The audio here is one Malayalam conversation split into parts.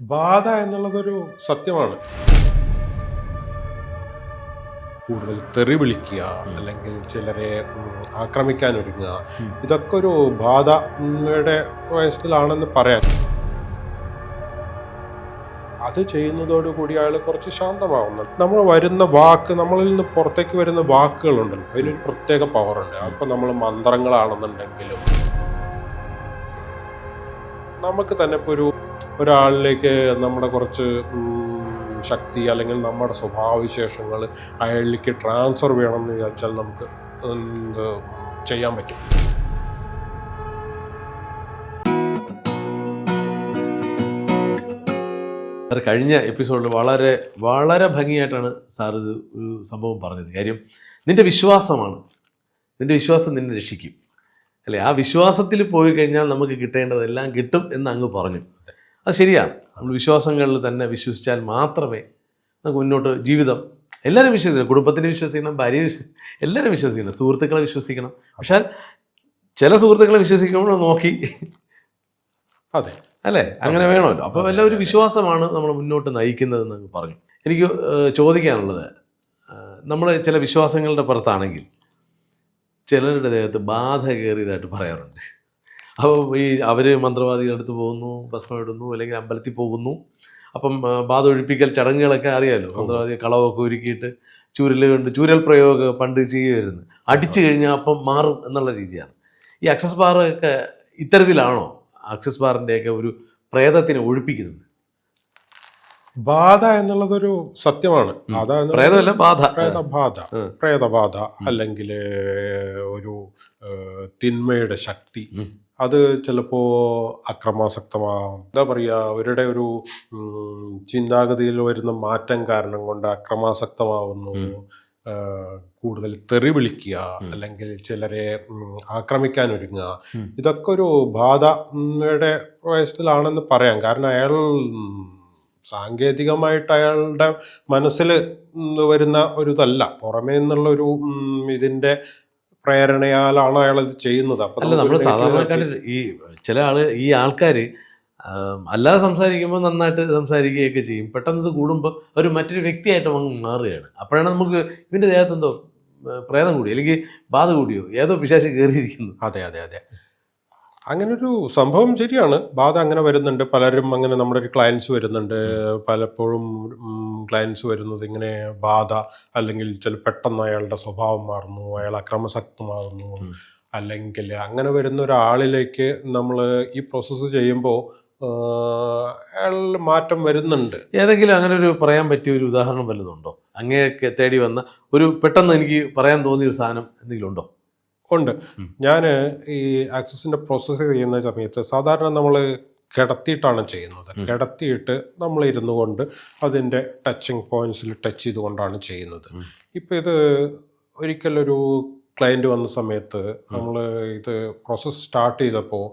ബാധ എന്നുള്ളതൊരു സത്യമാണ്. കൂടുതൽ തെറി വിളിക്കുക അല്ലെങ്കിൽ ചിലരെ ആക്രമിക്കാൻ ഒരുങ്ങുക ഇതൊക്കെ ഒരു ബാധയുടെ വയസ്സിലാണെന്ന് പറയാം. അത് ചെയ്യുന്നതോടുകൂടി അയാൾ കുറച്ച് ശാന്തമാവുന്നു. നമ്മൾ വരുന്ന വാക്ക് നമ്മളിൽ നിന്ന് പുറത്തേക്ക് വരുന്ന വാക്കുകളുണ്ടല്ലോ അതിനൊരു പ്രത്യേക പവറുണ്ട് അപ്പൊ നമ്മൾ മന്ത്രങ്ങളാണെന്നുണ്ടെങ്കിലും നമുക്ക് തന്നെ ഇപ്പോൾ ഒരു ഒരാളിലേക്ക് നമ്മുടെ കുറച്ച് ശക്തി അല്ലെങ്കിൽ നമ്മുടെ സ്വഭാവവിശേഷങ്ങൾ അയാളിലേക്ക് ട്രാൻസ്ഫർ ചെയ്യണമെന്ന് വിചാരിച്ചാൽ നമുക്ക് എന്ത് ചെയ്യാൻ പറ്റും? കഴിഞ്ഞ എപ്പിസോഡിൽ വളരെ വളരെ ഭംഗിയായിട്ടാണ് സാർ ഇത് ഒരു സംഭവം പറഞ്ഞത്. കാര്യം നിന്റെ വിശ്വാസമാണ്. നിന്റെ വിശ്വാസം നിന്നെ രക്ഷിക്കും. അല്ലേ? ആ വിശ്വാസത്തിൽ പോയി കഴിഞ്ഞാൽ നമുക്ക് കിട്ടേണ്ടതെല്ലാം കിട്ടും എന്ന് അങ്ങ് പറഞ്ഞു. അത് ശരിയാണ്. നമ്മൾ വിശ്വാസങ്ങളിൽ തന്നെ വിശ്വസിച്ചാൽ മാത്രമേ നമുക്ക് മുന്നോട്ട് ജീവിതം എല്ലാവരും വിശ്വസിക്കണം. കുടുംബത്തിനെ വിശ്വസിക്കണം ഭാര്യയെ വിശ്വസിക്കണം എല്ലാവരും വിശ്വസിക്കണം. സുഹൃത്തുക്കളെ വിശ്വസിക്കണം. പക്ഷേ ചില സുഹൃത്തുക്കളെ വിശ്വസിക്കുമ്പോൾ നോക്കി. അതെ. അല്ലേ? അങ്ങനെ വേണമല്ലോ. അപ്പോൾ വല്ല ഒരു വിശ്വാസമാണ് നമ്മൾ മുന്നോട്ട് നയിക്കുന്നതെന്ന് അങ്ങ് പറഞ്ഞു. എനിക്ക് ചോദിക്കാനുള്ളത് നമ്മൾ ചില വിശ്വാസങ്ങളുടെ പുറത്താണെങ്കിൽ ചിലരുടെ ദേഹത്ത് ബാധ കയറിയതായിട്ട് പറയാറുണ്ട്. അപ്പോൾ ഈ അവർ മന്ത്രവാദികളുടെ അടുത്ത് പോകുന്നു ഭസ്മം ഇടുന്നു അല്ലെങ്കിൽ അമ്പലത്തിൽ പോകുന്നു. അപ്പം ബാധ ഒഴിപ്പിക്കൽ ചടങ്ങുകളൊക്കെ അറിയാമല്ലോ മന്ത്രവാദി കളവൊക്കെ ഒരുക്കിയിട്ട് ചൂരൽ കൊണ്ട് ചൂരൽ പ്രയോഗം പണ്ട് ചെയ്യുമായിരുന്നു. അടിച്ചു കഴിഞ്ഞാൽ അപ്പം മാറും എന്നുള്ള രീതിയാണ്. ഈ അക്സസ് ബാറൊക്കെ ഒക്കെ ഇത്തരത്തിലാണോ അക്സസ് ബാറിന്റെയൊക്കെ ഒരു പ്രേതത്തിനെ ഒഴിപ്പിക്കുന്നത്? ബാധ എന്നുള്ളതൊരു സത്യമാണ്. ബാധ പ്രേതമല്ല ബാധ. പ്രേതബാധ. പ്രേതബാധ അല്ലെങ്കിൽ ഒരു തിന്മയുടെ ശക്തി. അത് ചിലപ്പോൾ അക്രമാസക്തമാകാം എന്താ പറയുക അവരുടെ ഒരു ചിന്താഗതിയിൽ വരുന്ന മാറ്റം കാരണം കൊണ്ട് അക്രമാസക്തമാവുന്നു. കൂടുതൽ തെറി വിളിക്കുക അല്ലെങ്കിൽ ചിലരെ ആക്രമിക്കാൻ ഒരുങ്ങുക. ഇതൊക്കെ ഒരു ബാധയുടെ വയസ്സിലാണെന്ന് പറയാം. കാരണം അയാൾ സാങ്കേതികമായിട്ട് അയാളുടെ മനസ്സിൽ വരുന്ന ഒരു ഇതല്ല പുറമേ നിന്നുള്ള ഒരു ഉം, ഇതിന്റെ പ്രേരണയാലാണ് അയാൾ ഇത് ചെയ്യുന്നത്. അല്ല നമ്മൾ സാധാരണക്കാർ ഈ ചില ആൾ ഈ ആൾക്കാർ അല്ലാതെ സംസാരിക്കുമ്പോൾ നന്നായിട്ട് സംസാരിക്കുകയൊക്കെ ചെയ്യും. പെട്ടെന്ന് ഇത് കൂടുമ്പോൾ ഒരു മറ്റൊരു വ്യക്തിയായിട്ട് അങ്ങ് മാറുകയാണ്. അപ്പോഴാണ് നമുക്ക് ഇവന്റെ ദേഹത്ത് എന്തോ പ്രേതം കൂടി അല്ലെങ്കിൽ ബാധ കൂടിയോ ഏതോ പിശാശ് കയറിയിരിക്കുന്നു. അതെ അതെ അതെ. അങ്ങനെ ഒരു സംഭവം ശരിയാണ്. ബാധ അങ്ങനെ വരുന്നുണ്ട്. പലരും അങ്ങനെ നമ്മുടെ ഒരു ക്ലയൻസ് വരുന്നുണ്ട്. പലപ്പോഴും ക്ലയൻസ് വരുന്നത് ഇങ്ങനെ ബാധ അല്ലെങ്കിൽ ചില പെട്ടെന്ന് അയാളുടെ സ്വഭാവം മാറുന്നു അയാൾ അക്രമസക്തമാകുന്നു അല്ലെങ്കിൽ അങ്ങനെ വരുന്ന ഒരാളിലേക്ക് നമ്മൾ ഈ പ്രോസസ്സ് ചെയ്യുമ്പോൾ അയാൾ മാറ്റം വരുന്നുണ്ട്. ഏതെങ്കിലും അങ്ങനെ ഒരു പറയാൻ പറ്റിയ ഒരു ഉദാഹരണം വല്ലതുണ്ടോ അങ്ങനെയൊക്കെ തേടി വന്ന ഒരു പെട്ടെന്ന് എനിക്ക് പറയാൻ തോന്നിയ ഒരു സാധനം എന്തെങ്കിലും ഉണ്ടോ? ഉണ്ട്. ഞാൻ ഈ ആക്സസിന്റെ പ്രോസസ്സ് ചെയ്യുന്ന സമയത്ത് സാധാരണ നമ്മൾ കിടത്തിയിട്ടാണ് ചെയ്യുന്നത്. കിടത്തിയിട്ട് നമ്മൾ ഇരുന്നു കൊണ്ട് അതിന്റെ ടച്ചിങ് പോയിന്റ്സിൽ ടച്ച് ചെയ്തുകൊണ്ടാണ് ചെയ്യുന്നത്. ഇപ്പോൾ ഇപ്പം ഇത് ഒരിക്കലൊരു ക്ലയന്റ് വന്ന സമയത്ത് നമ്മൾ ഇത് പ്രോസസ്സ് സ്റ്റാർട്ട് ചെയ്തപ്പോൾ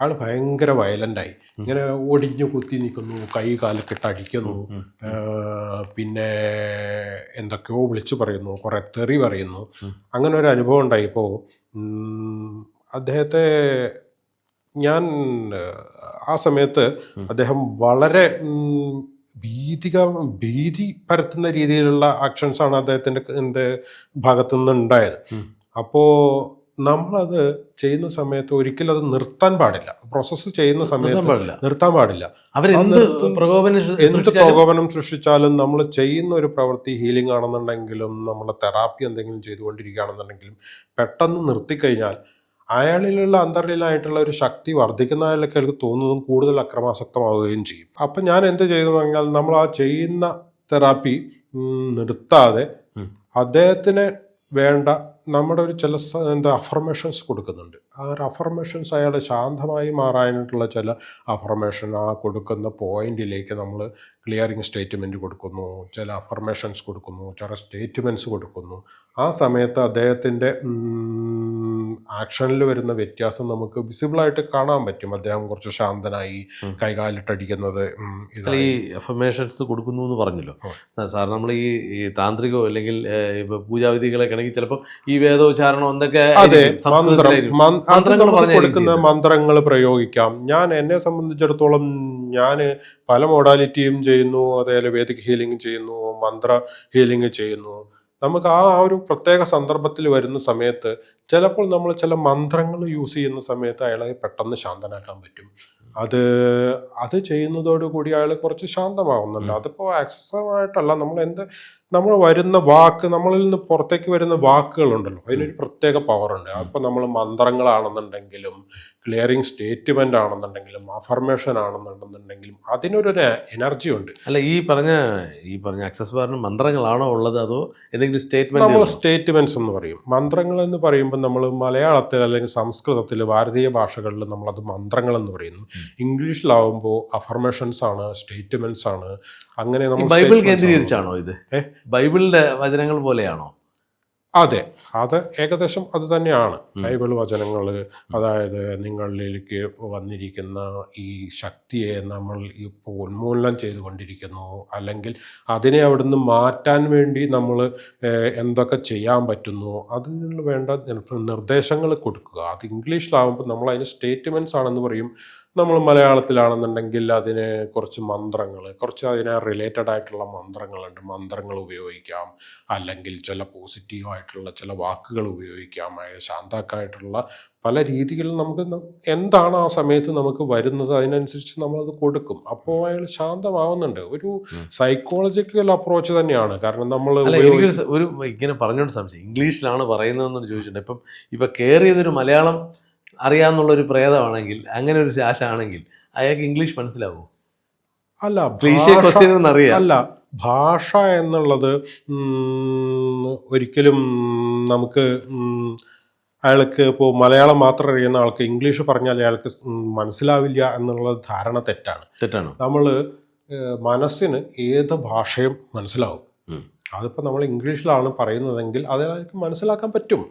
ആൾ ഭയങ്കര വയലന്റായി ഇങ്ങനെ ഒടിഞ്ഞു കുത്തി നിൽക്കുന്നു കൈ കാലൊക്കെ അടിക്കുന്നു പിന്നെ എന്തൊക്കെയോ വിളിച്ചു പറയുന്നു കുറേ തെറി പറയുന്നു. അങ്ങനെ ഒരു അനുഭവം ഉണ്ടായിപ്പോൾ അദ്ദേഹത്തെ ഞാൻ ആ, സമയത്ത് അദ്ദേഹം വളരെ ഭീതിക ഭീതി പരത്തുന്ന രീതിയിലുള്ള ആക്ഷൻസാണ് അദ്ദേഹത്തിന്റെ എന്റെ ഭാഗത്തു നിന്ന് ഉണ്ടായത്. അപ്പോൾ നമ്മളത് ചെയ്യുന്ന സമയത്ത് ഒരിക്കലും അത് നിർത്താൻ പാടില്ല. പ്രോസസ്സ് ചെയ്യുന്ന സമയത്ത് നിർത്താൻ പാടില്ല. അവരെന്ത് പ്രകോപനം എന്ത് പ്രകോപനം സൃഷ്ടിച്ചാലും നമ്മൾ ചെയ്യുന്ന ഒരു പ്രവൃത്തി ഹീലിംഗ് ആണെന്നുണ്ടെങ്കിലും നമ്മൾ തെറാപ്പി എന്തെങ്കിലും ചെയ്തുകൊണ്ടിരിക്കുകയാണെന്നുണ്ടെങ്കിലും പെട്ടെന്ന് നിർത്തിക്കഴിഞ്ഞാൽ അയാളിലുള്ള അന്തർലീനായിട്ടുള്ള ഒരു ശക്തി വർദ്ധിക്കുന്നതിലൊക്കെ എനിക്ക് തോന്നുന്നതും കൂടുതൽ അക്രമാസക്തമാവുകയും ചെയ്യും. അപ്പം ഞാൻ എന്ത് ചെയ്തു പറഞ്ഞാൽ നമ്മൾ ആ ചെയ്യുന്ന തെറാപ്പി നിർത്താതെ അദ്ദേഹത്തിന് വേണ്ട. നമ്മുടെ ഒരു ചില എന്താ അഫർമേഷൻസ് കൊടുക്കുന്നുണ്ട്. ആ ഒരു അഫർമേഷൻസ് അയാളെ ശാന്തമായി മാറാനായിട്ടുള്ള ചില അഫർമേഷൻ ആ കൊടുക്കുന്ന പോയിന്റിലേക്ക് നമ്മൾ ക്ലിയറിങ് സ്റ്റേറ്റ്മെന്റ് കൊടുക്കുന്നു ചില അഫർമേഷൻസ് കൊടുക്കുന്നു ചില സ്റ്റേറ്റ്മെന്റ്സ് കൊടുക്കുന്നു. ആ സമയത്ത് അദ്ദേഹത്തിന്റെ ആക്ഷനിൽ വരുന്ന വ്യത്യാസം നമുക്ക് വിസിബിളായിട്ട് കാണാൻ പറ്റും. അദ്ദേഹം കുറച്ച് ശാന്തനായി. കൈകാലിട്ടടിക്കുന്നത് ഈ എഫമേഷൻസ് കൊടുക്കുന്നു എന്ന് പറഞ്ഞല്ലോ. സാർ നമ്മൾ ഈ താന്ത്രികോ അല്ലെങ്കിൽ പൂജാവിധികളെ ഇപ്പൊ പൂജാവിധികളൊക്കെ ആണെങ്കിൽ ചിലപ്പോൾ ഈ വേദോച്ചാരണം എന്തൊക്കെ കൊടുക്കുന്ന മന്ത്രങ്ങൾ പ്രയോഗിക്കാം. ഞാൻ എന്നെ സംബന്ധിച്ചിടത്തോളം ഞാൻ പല മോഡാലിറ്റിയും ചെയ്യുന്നു. അതേപോലെ വേദിക് ഹീലിംഗ് ചെയ്യുന്നു മന്ത്ര ഹീലിംഗ് ചെയ്യുന്നു. നമുക്ക് ആ ഒരു പ്രത്യേക സന്ദർഭത്തിൽ വരുന്ന സമയത്ത് ചിലപ്പോൾ നമ്മൾ ചില മന്ത്രങ്ങൾ യൂസ് ചെയ്യുന്ന സമയത്ത് അയാളെ പെട്ടെന്ന് ശാന്തനാക്കാൻ പറ്റും. അത് അത് ചെയ്യുന്നതോടുകൂടി അയാൾ കുറച്ച് ശാന്തമാകുന്നുണ്ട് അതിപ്പോൾ ആക്സസീവായിട്ടല്ല നമ്മൾ എന്ത് നമ്മൾ വരുന്ന വാക്ക് നമ്മളിൽ നിന്ന് പുറത്തേക്ക് വരുന്ന വാക്കുകളുണ്ടല്ലോ അതിനൊരു പ്രത്യേക പവറുണ്ട്. അപ്പോൾ നമ്മൾ മന്ത്രങ്ങളാണെന്നുണ്ടെങ്കിലും ക്ലിയറിംഗ് സ്റ്റേറ്റ്മെന്റ് ആണെന്നുണ്ടെങ്കിലും അഫർമേഷൻ ആണെന്നുണ്ടെന്നുണ്ടെങ്കിലും അതിനൊരു എനർജി ഉണ്ട്. അല്ല ഈ പറഞ്ഞ ഈ പറഞ്ഞ ആക്സസ് ബാറിന് മന്ത്രങ്ങളാണോ ഉള്ളത്? അതോ എന്തെങ്കിലും നമ്മൾ സ്റ്റേറ്റ്മെന്റ്സ് സ്റ്റേറ്റ്മെന്റ്സ് എന്ന് പറയും. മന്ത്രങ്ങൾ എന്ന് പറയുമ്പോൾ നമ്മൾ മലയാളത്തിൽ അല്ലെങ്കിൽ സംസ്കൃതത്തിൽ ഭാരതീയ ഭാഷകളിൽ നമ്മളത് മന്ത്രങ്ങൾ എന്ന് പറയുന്നു. ഇംഗ്ലീഷിലാവുമ്പോൾ അഫർമേഷൻസ് ആണ് സ്റ്റേറ്റ്മെന്റ്സ് ആണ്. അങ്ങനെ നമ്മൾ ബൈബിൾ കേന്ദ്രീകരിച്ചാണോ ഇത്? ബൈബിളിന്റെ വചനങ്ങൾ പോലെയാണോ? അതെ. അത് ഏകദേശം അത് തന്നെയാണ്. ബൈബിൾ വചനങ്ങൾ അതായത് നിങ്ങളിലേക്ക് വന്നിരിക്കുന്ന ഈ ശക്തിയെ നമ്മൾ ഇപ്പോൾ ഉന്മൂലനം ചെയ്തുകൊണ്ടിരിക്കുന്നു. അല്ലെങ്കിൽ അതിനെ അവിടുന്ന് മാറ്റാൻ വേണ്ടി നമ്മൾ എന്തൊക്കെ ചെയ്യാൻ പറ്റുന്നു അതിനുള്ള വേണ്ട നിർദ്ദേശങ്ങൾ കൊടുക്കുക. അത് ഇംഗ്ലീഷിലാവുമ്പോൾ നമ്മൾ അതിന് സ്റ്റേറ്റ്മെന്റ്സ് ആണെന്ന് പറയും. നമ്മൾ മലയാളത്തിലാണെന്നുണ്ടെങ്കിൽ അതിന് കുറച്ച് മന്ത്രങ്ങൾ കുറച്ച് അതിനെ റിലേറ്റഡ് ആയിട്ടുള്ള മന്ത്രങ്ങളുണ്ട്. മന്ത്രങ്ങൾ ഉപയോഗിക്കാം. അല്ലെങ്കിൽ ചില പോസിറ്റീവ് ആയിട്ടുള്ള ചില വാക്കുകൾ ഉപയോഗിക്കാം. ശാന്താക്കായിട്ടുള്ള പല രീതികളിൽ നമുക്ക് എന്താണ് ആ സമയത്ത് നമുക്ക് വരുന്നത് അതിനനുസരിച്ച് നമ്മളത് കൊടുക്കും. അപ്പോൾ അയാൾ ശാന്തമാവുന്നുണ്ട്. ഒരു സൈക്കോളജിക്കൽ അപ്രോച്ച് തന്നെയാണ്. കാരണം നമ്മൾ ഒരു ഇങ്ങനെ പറഞ്ഞോണ്ട് സംശയം. ഇംഗ്ലീഷിലാണ് പറയുന്നതെന്ന് ചോദിച്ചിട്ടുണ്ട് ഇപ്പം ഇപ്പം കയറിയതൊരു മലയാളം അറിയാമെന്നുള്ള ഒരു പ്രേതമാണെങ്കിൽ അങ്ങനെ ഒരു ശാശാണെങ്കിൽ അയാൾക്ക് ഇംഗ്ലീഷ് മനസ്സിലാവോ? അല്ല ക്വസ്റ്റ്യൻ അല്ല ഭാഷ എന്നുള്ളത് ഒരിക്കലും നമുക്ക് അയാൾക്ക് ഇപ്പോൾ മലയാളം മാത്രം അറിയുന്ന ആൾക്ക് ഇംഗ്ലീഷ് പറഞ്ഞാൽ അയാൾക്ക് മനസ്സിലാവില്ല എന്നുള്ള ധാരണ തെറ്റാണ്. തെറ്റാണ്. നമ്മൾ മനസ്സിന് ഏത് ഭാഷയും മനസ്സിലാവും. അതിപ്പോൾ നമ്മൾ ഇംഗ്ലീഷിലാണ് പറയുന്നതെങ്കിൽ അത് അയാൾക്ക് മനസ്സിലാക്കാൻ പറ്റും.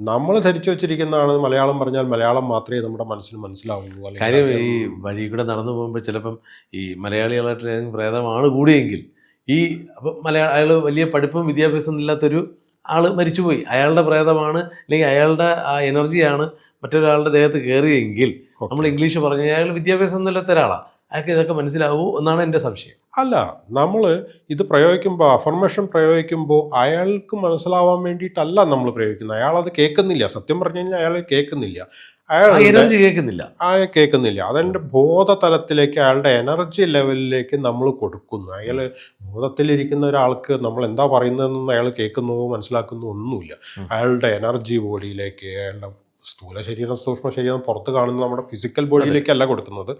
നമ്മൾ ധരിച്ചു വെച്ചിരിക്കുന്നതാണ് മലയാളം പറഞ്ഞാൽ മലയാളം മാത്രമേ നമ്മുടെ മനസ്സിന് മനസ്സിലാവുള്ളൂ കാര്യം ഈ വഴി കൂടെ നടന്നു പോകുമ്പോൾ ചിലപ്പം ഈ മലയാളികളായിട്ട് ഏതെങ്കിലും പ്രേതമാണ് കൂടിയെങ്കിൽ ഈ അപ്പം മലയാള അയാൾ വലിയ പഠിപ്പും വിദ്യാഭ്യാസവും ഇല്ലാത്തൊരു ആൾ മരിച്ചുപോയി. അയാളുടെ പ്രേതമാണ് അല്ലെങ്കിൽ അയാളുടെ ആ എനർജിയാണ് മറ്റൊരാളുടെ ദേഹത്ത് കയറിയെങ്കിൽ നമ്മൾ ഇംഗ്ലീഷ് പറഞ്ഞു അയാൾ വിദ്യാഭ്യാസം ഒന്നും ഇല്ലാത്ത ഒരാളാണ് അയാൾക്ക് ഇതൊക്കെ മനസ്സിലാവൂ എന്നാണ് എന്റെ സംശയം. അല്ല നമ്മൾ ഇത് പ്രയോഗിക്കുമ്പോൾ അഫർമേഷൻ പ്രയോഗിക്കുമ്പോൾ അയാൾക്ക് മനസ്സിലാവാൻ വേണ്ടിയിട്ടല്ല നമ്മൾ പ്രയോഗിക്കുന്നത്. അയാൾ അത് കേൾക്കുന്നില്ല. സത്യം പറഞ്ഞു കഴിഞ്ഞാൽ അയാൾ കേൾക്കുന്നില്ല. അയാൾ എനർജി കേൾക്കുന്നില്ല. അയാൾ കേൾക്കുന്നില്ല. അതെന്റെ ബോധതലത്തിലേക്ക് അയാളുടെ എനർജി ലെവലിലേക്ക് നമ്മൾ കൊടുക്കുന്നു. അയാൾ ബോധത്തിലിരിക്കുന്ന ഒരാൾക്ക് നമ്മൾ എന്താ പറയുന്നതെന്ന് അയാൾ കേൾക്കുന്നതോ മനസ്സിലാക്കുന്നതോ ഒന്നുമില്ല അയാളുടെ എനർജി ബോഡിയിലേക്ക് അയാളുടെ സ്ഥൂല ശരീരം സൂക്ഷ്മ ശരീരം പുറത്ത് കാണുന്ന നമ്മുടെ ഫിസിക്കൽ ബോഡിയിലേക്കല്ല കൊടുക്കുന്നത്.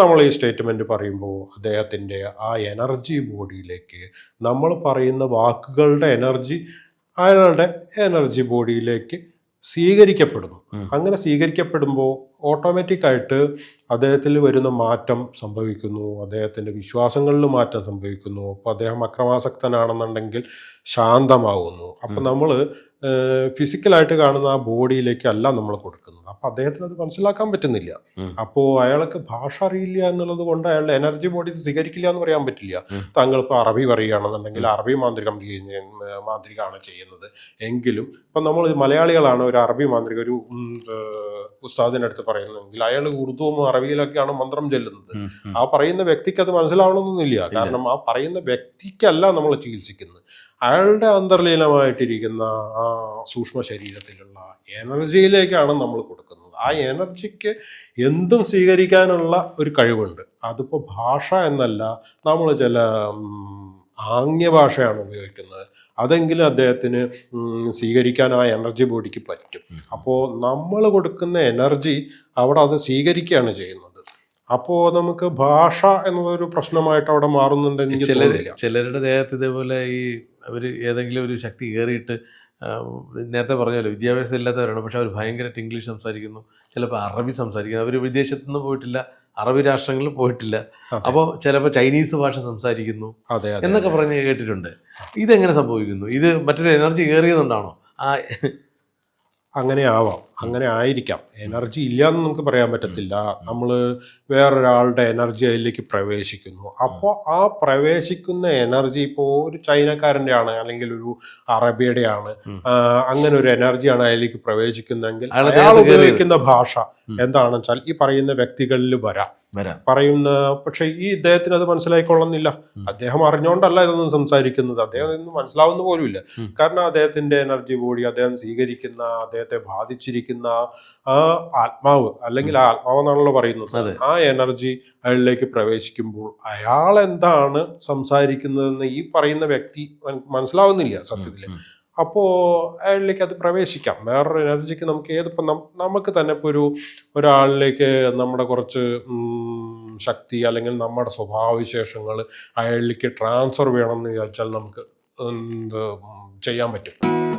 നമ്മൾ ഈ സ്റ്റേറ്റ്മെന്റ് പറയുമ്പോൾ അദ്ദേഹത്തിന്റെ ആ എനർജി ബോഡിയിലേക്ക് നമ്മൾ പറയുന്ന വാക്കുകളുടെ എനർജി അയാളുടെ എനർജി ബോഡിയിലേക്ക് സ്വീകരിക്കപ്പെടുന്നു. അങ്ങനെ സ്വീകരിക്കപ്പെടുമ്പോൾ ഓട്ടോമാറ്റിക് ആയിട്ട് അദ്ദേഹത്തിൽ വരുന്ന മാറ്റം സംഭവിക്കുന്നു. അദ്ദേഹത്തിന്റെ വിശ്വാസങ്ങളിൽ മാറ്റം സംഭവിക്കുന്നു. അപ്പോൾ അദ്ദേഹം അക്രമാസക്തനാണെന്നുണ്ടെങ്കിൽ ശാന്തമാവുന്നു. അപ്പം നമ്മൾ ഫിസിക്കലായിട്ട് കാണുന്ന ആ ബോഡിയിലേക്ക് അല്ല നമ്മൾ കൊടുക്കുന്നത്. അപ്പം അദ്ദേഹത്തിന് അത് മനസ്സിലാക്കാൻ പറ്റുന്നില്ല. അപ്പോൾ അയാൾക്ക് ഭാഷ അറിയില്ല എന്നുള്ളത് കൊണ്ട് അയാളുടെ എനർജി ബോഡി സ്വീകരിക്കില്ല എന്ന് പറയാൻ പറ്റില്ല. താങ്കൾ ഇപ്പോൾ അറബി പറയുകയാണെന്നുണ്ടെങ്കിൽ അറബി മാന്ത്രികം ചെയ്യുന്ന മാന്ത്രികമാണ് ചെയ്യുന്നത്. എങ്കിലും ഇപ്പം നമ്മൾ മലയാളികളാണ് ഒരു അറബി മാന്ത്രിക ഒരു ഉം, പറയുന്നതെങ്കിൽ അയാൾ ഉറുദുവും അറബിയിലൊക്കെയാണ് മന്ത്രം ചെല്ലുന്നത്. ആ പറയുന്ന വ്യക്തിക്ക് അത് മനസ്സിലാവണമെന്നൊന്നുമില്ല കാരണം ആ പറയുന്ന വ്യക്തിക്കല്ല നമ്മൾ ചികിത്സിക്കുന്നത്. അയാളുടെ അന്തർലീനമായിട്ടിരിക്കുന്ന ആ സൂക്ഷ്മ ശരീരത്തിലുള്ള എനർജിയിലേക്കാണ് നമ്മൾ കൊടുക്കുന്നത്. ആ എനർജിക്ക് എന്തും സ്വീകരിക്കാനുള്ള ഒരു കഴിവുണ്ട്. അതിപ്പോൾ ഭാഷ എന്നല്ല നമ്മൾ ചില ഉം, ആംഗ്യ ഭാഷയാണ് ഉപയോഗിക്കുന്നത്. അതെങ്കിലും അദ്ദേഹത്തിന് സ്വീകരിക്കാൻ ആ എനർജി ബോഡിക്ക് പറ്റും. അപ്പോൾ നമ്മൾ കൊടുക്കുന്ന എനർജി അവിടെ അത് സ്വീകരിക്കുകയാണ് ചെയ്യുന്നത്. അപ്പോൾ നമുക്ക് ഭാഷ എന്നതൊരു പ്രശ്നമായിട്ട് അവിടെ ചിലർ ചിലരുടെ ദേഹത്ത് ഇതേപോലെ ഈ അവർ ഏതെങ്കിലും ഒരു ശക്തി കയറിയിട്ട് നേരത്തെ പറഞ്ഞല്ലോ വിദ്യാഭ്യാസം ഇല്ലാത്തവരാണ് പക്ഷെ അവർ ഭയങ്കരമായിട്ട് ഇംഗ്ലീഷ് സംസാരിക്കുന്നു ചിലപ്പോൾ അറബി സംസാരിക്കുന്നു. അവർ വിദേശത്തുനിന്ന് പോയിട്ടില്ല അറബി രാഷ്ട്രങ്ങളിൽ പോയിട്ടില്ല. അപ്പോൾ ചിലപ്പോൾ ചൈനീസ് ഭാഷ സംസാരിക്കുന്നു എന്നൊക്കെ പറഞ്ഞ് കേട്ടിട്ടുണ്ട്. ഇതെങ്ങനെ സംഭവിക്കുന്നു? ഇത് മറ്റൊരു എനർജി കയറിയതുകൊണ്ടാണോ? ആ അങ്ങനെ ആവാം അങ്ങനെ ആയിരിക്കാം. എനർജി ഇല്ല എന്ന് നമുക്ക് പറയാൻ പറ്റത്തില്ല. നമ്മൾ വേറൊരാളുടെ എനർജി അതിലേക്ക് പ്രവേശിക്കുന്നു. അപ്പോൾ ആ പ്രവേശിക്കുന്ന എനർജി ഇപ്പോൾ ഒരു ചൈനക്കാരന്റെ ആണ് അല്ലെങ്കിൽ ഒരു അറബിയുടെ ആണ് അങ്ങനെ ഒരു എനർജിയാണ് അതിലേക്ക് പ്രവേശിക്കുന്നതെങ്കിൽ അയാളെ അയാൾ ഉപയോഗിക്കുന്ന ഭാഷ എന്താണെന്ന് വെച്ചാൽ ഈ പറയുന്ന വ്യക്തികളിൽ വരാം. പറയുന്ന പക്ഷെ ഈ ഇദ്ദേഹത്തിന് അത് മനസ്സിലായിക്കൊള്ളുന്നില്ല. അദ്ദേഹം അറിഞ്ഞുകൊണ്ടല്ല ഇതൊന്നും സംസാരിക്കുന്നത്. അദ്ദേഹം ഇതൊന്നും മനസ്സിലാവുന്ന പോലുമില്ല. കാരണം അദ്ദേഹത്തിന്റെ എനർജി ബോഡി അദ്ദേഹം സ്വീകരിക്കുന്ന അദ്ദേഹത്തെ ബാധിച്ചിരിക്കുന്ന ആ ആത്മാവ് അല്ലെങ്കിൽ ആ ആത്മാവ് എന്നാണല്ലോ പറയുന്നത്. ആ എനർജി അയാളിലേക്ക് പ്രവേശിക്കുമ്പോൾ അയാൾ എന്താണ് സംസാരിക്കുന്നതെന്ന് ഈ പറയുന്ന വ്യക്തി മനസ്സിലാവുന്നില്ല സത്യത്തിൽ. അപ്പോൾ അയാളിലേക്ക് അത് പ്രവേശിക്കാം. വേറൊരു എനർജിക്ക് നമുക്ക് ഏതിപ്പോൾ നമുക്ക് തന്നെ ഇപ്പോൾ ഒരു ഒരാളിലേക്ക് നമ്മുടെ കുറച്ച് ശക്തി അല്ലെങ്കിൽ നമ്മുടെ സ്വഭാവവിശേഷങ്ങൾ അയാളിലേക്ക് ട്രാൻസ്ഫർ വേണമെന്ന് വിചാരിച്ചാൽ നമുക്ക് എന്ത് ചെയ്യാൻ പറ്റും.